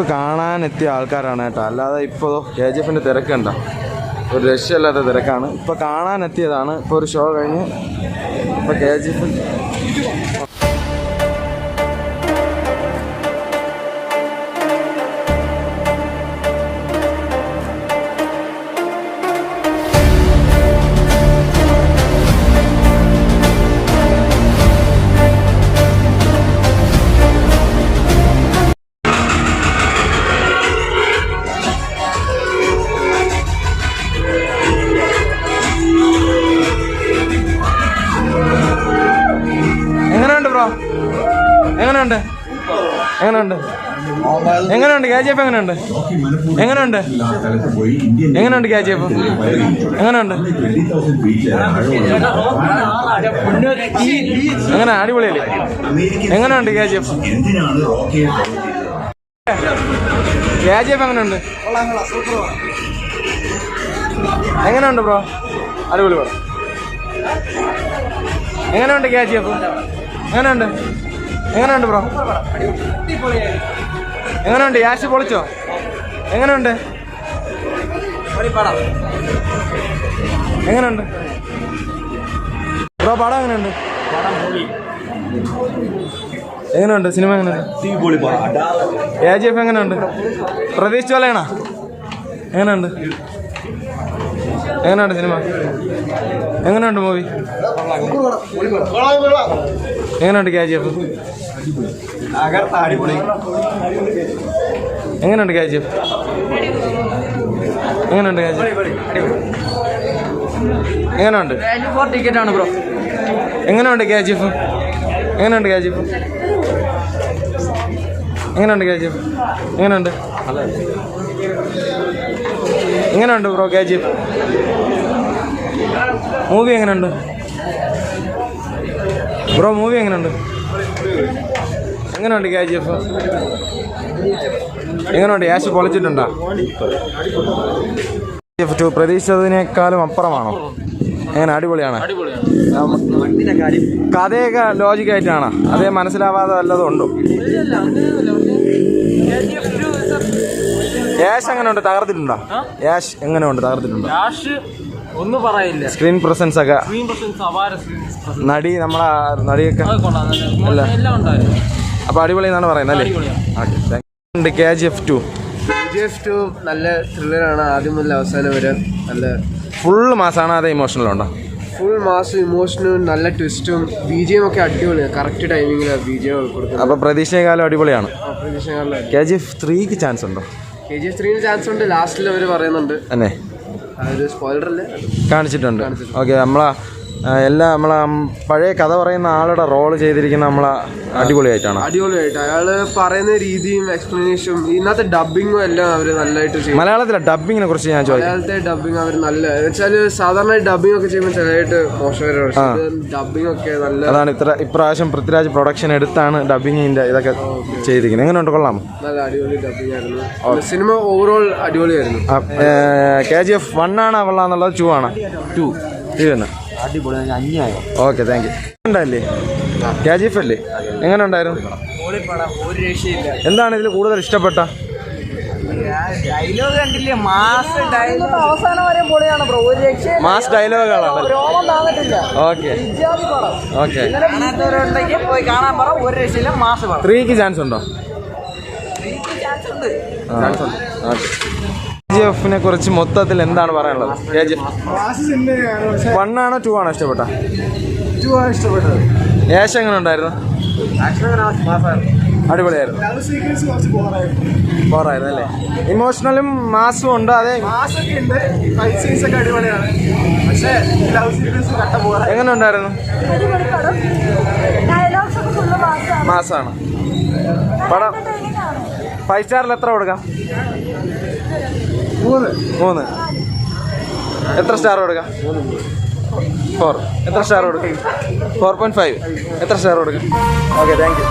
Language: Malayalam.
കാണാനെത്തിയ ആൾക്കാരാണ് കേട്ടോ. അല്ലാതെ ഇപ്പോ കെ ജി എഫിന്റെ തിരക്കുണ്ട ഒരു രക്ഷയില്ലാത്ത തിരക്കാണ്. ഇപ്പോൾ കാണാനെത്തിയതാണ്. ഇപ്പോൾ ഒരു ഷോ കഴിഞ്ഞ് ഇപ്പോൾ കെ ജി എഫ് എങ്ങനെയുണ്ട്? എങ്ങനെയുണ്ട്? കെ ജി എഫ് എങ്ങനെയുണ്ട്? എങ്ങനെയുണ്ട്? എങ്ങനെയുണ്ട് കെ ജി എഫ് എങ്ങനെയുണ്ട്? എങ്ങനെ? അടിപൊളിയല്ലേ? എങ്ങനെയുണ്ട് കെ ജി എഫ് എന്തിനാണ് റോക്കിയെ കെ ജി എഫ് എങ്ങനെയുണ്ട്? എങ്ങനെയുണ്ട് ബ്രോ? അടിപൊളി ബ്രോ. എങ്ങനെയുണ്ട് കെ ജി എഫ് എങ്ങനെയുണ്ട്? എങ്ങനെയുണ്ട് ബ്രോ? എങ്ങനെയുണ്ട്? യാഷ് പൊളിച്ചോ? എങ്ങനെയുണ്ട്? എങ്ങനെയുണ്ട്? ബ്രോ പടം എങ്ങനെയുണ്ട്? എങ്ങനെയുണ്ട്? സിനിമ എങ്ങനെയുണ്ട്? എ ജി എഫ് എങ്ങനെയുണ്ട്? പ്രതീക്ഷിച്ച പോലെയാണോ എങ്ങനെയുണ്ട്? എങ്ങനെയുണ്ട് സിനിമ? എങ്ങനെയുണ്ട് മൂവി? എങ്ങനെയുണ്ട് കെ ജി എഫ്? എങ്ങനെയുണ്ട് കെ ജി എഫ്? എങ്ങനെയുണ്ട് കെ ജി എങ്ങനെയുണ്ട്? ടിക്കറ്റ് ആണ് ബ്രോ എങ്ങനെയുണ്ട് കെ ജി എഫ്? എങ്ങനെയുണ്ട് കെ ജി എഫ്? എങ്ങനെയുണ്ട് കെ ജി എഫ്? എങ്ങനെയുണ്ട്? എങ്ങനെയുണ്ട് bro K G F? Movie എങ്ങനെയുണ്ട്? ബ്രോ മൂവി എങ്ങനെയുണ്ട് എങ്ങനെയുണ്ട് കെ ജി എഫ് എങ്ങനെയുണ്ട് യാശ് പൊളിച്ചിട്ടുണ്ടോ? എഫ് ടു പ്രതീക്ഷിച്ചതിനേക്കാളും അപ്പുറമാണോ? എങ്ങനെ? അടിപൊളിയാണ്. കഥയൊക്കെ ലോജിക്കായിട്ടാണ് അതേ മനസ്സിലാവാതെ വല്ലതും ഉണ്ടോ? യാഷ് എങ്ങനെയുണ്ട് തകർത്തിട്ടുണ്ടോ? യാഷ് എങ്ങനെയുണ്ട് തകർത്തിട്ടുണ്ടോ? ഒന്നും പറയില്ല. സ്ക്രീൻ പ്രസൻസ് ഒക്കെ. സ്ക്രീൻ പ്രസൻസ് അപാര സ്ക്രീൻ പ്രസൻസ് നടി നമ്മളെ നടിയൊക്കെ. അത് കൊള്ളാം നല്ല അല്ല. എല്ലാം ഉണ്ടായിരുന്നു. അപ്പൊ അടിപൊളി എന്നാണ് പറയുന്നത് അല്ലേ? Okay K G F two G F two നല്ല ത്രില്ലറാണ്. ആദ്യം മുതൽ അവസാനം വരെ നല്ല ഫുൾ മാസമാണ് അത് ഇമോഷണൽ ഉണ്ടോ ഫുൾ മാസും ഇമോഷനും നല്ല ട്വിസ്റ്റും ബി ജി എം ഒക്കെ അടിപൊളിയാണ് കറക്റ്റ് ടൈമിങ്ങിലാണ് ബി ജി എം കൊടുക്കുന്നത്. അപ്പൊ പ്രതീക്ഷയെക്കാളും അടിപൊളിയാണ്. കെ ജി എഫ് ത്രീക്ക് ചാൻസ് ഉണ്ടോ? കെ ജി എഫ് ത്രീന് ചാൻസ് ഉണ്ട്. ലാസ്റ്റിൽ അവർ പറയുന്നുണ്ട്. അല്ലേ കാണിച്ചിട്ടുണ്ട്. ഓക്കെ നമ്മളെ എല്ലാ നമ്മളെ പഴയ കഥ പറയുന്ന ആളുടെ റോൾ ചെയ്തിരിക്കുന്ന നമ്മളെ അടിപൊളിയായിട്ടാണ്. അടിപൊളിയായിട്ട്. അയാൾ പറയുന്ന രീതിയും എക്സ്പ്ലനേഷനും ഇന്നത്തെ ഡബിങ്ങും എല്ലാം അവർ നല്ലതായിട്ട് ചെയ്യും. മലയാളത്തിലെ ഡബിങ്ങിനെ കുറിച്ച് ഞാൻ ചോദിക്കാം. മലയാളത്തെ ഡബിങ് അവർ നല്ല വെച്ചാൽ സാധാരണ ഡബിങ് ഒക്കെ ചെയ്യുമ്പോൾ ചിലതായിട്ട് മോശമായിട്ട് ഡബിങ് ഒക്കെ നല്ല അതാണ് ഇത്ര ഇപ്രാവശ്യം പൃഥ്വിരാജ് പ്രൊഡക്ഷൻ എടുത്താണ് ഡബിങ്ങിന്റെ ഇതൊക്കെ ചെയ്തിരിക്കുന്നത്. എങ്ങനെയുണ്ട്? കൊള്ളാം. നല്ല അടിപൊളി ഡബിങ് ആയിരുന്നു. സിനിമ ഓവറോൾ അടിപൊളിയായിരുന്നു. കെ ജി എഫ് വൺ ആണ് കൊള്ളാന്നുള്ളത് ടു ആണ്. ടു ടു തന്നെ അന്യായം? ഓക്കെ താങ്ക് യു ഉണ്ടല്ലേ കെ ജി എഫ് അല്ലേ എങ്ങനെ ഉണ്ടായിരുന്നു എന്താണ് ഇതിൽ കൂടുതൽ ഇഷ്ടപ്പെട്ട? ഡയലോഗ് കണ്ടില്ലേ? മാസ് ഡയലോഗ് അവസാനം വരെ പൊളിയാണ് ബ്രോ ഒരു മാസ് ഡയലോഗുകളാണ് രോമം താന്നിട്ടില്ല. ഓക്കെ ഓക്കെ കാണാത്തവരുണ്ടെങ്കിൽ പോയി കാണാൻ പറ. ഒരു രക്ഷയില്ല മാസ് ത്രീക്ക് ചാൻസ് ഉണ്ടോ? ചാൻസ് ഉണ്ട്. കെ ജി എഫിനെ കുറിച്ച് മൊത്തത്തിൽ എന്താണ് പറയാനുള്ളത്? ജി വൺ ആണോ? ടു ആണോ ഇഷ്ടപ്പെട്ട? ഇഷ്ടപ്പെട്ടത്. യേശ് എങ്ങനെ ഉണ്ടായിരുന്നു? അടിപൊളിയായിരുന്നു. ബോറായിരുന്നു. അല്ലേ? ഇമോഷണലും മാസും ഉണ്ട്. അതെ. മാസൊക്കെ ഉണ്ട്. ഫൈറ്റ് ഒക്കെ അടിപൊളിയാണ്. പക്ഷേ ലവ് സീക്വൻസ് കട്ട പോരാ എങ്ങനെ ഉണ്ടായിരുന്നു? മാസാണ് പടം. ഫൈവ് സ്റ്റാറിൽ എത്ര കൊടുക്കാം? മൂന്ന്. എത്ര സ്റ്റാർ കൊടുക്കാം? ഫോർ എത്ര സ്റ്റാർ കൊടുക്കും? ഫോർ പോയിന്റ് ഫൈവ് എത്ര സ്റ്റാർ കൊടുക്കാം? Okay thank you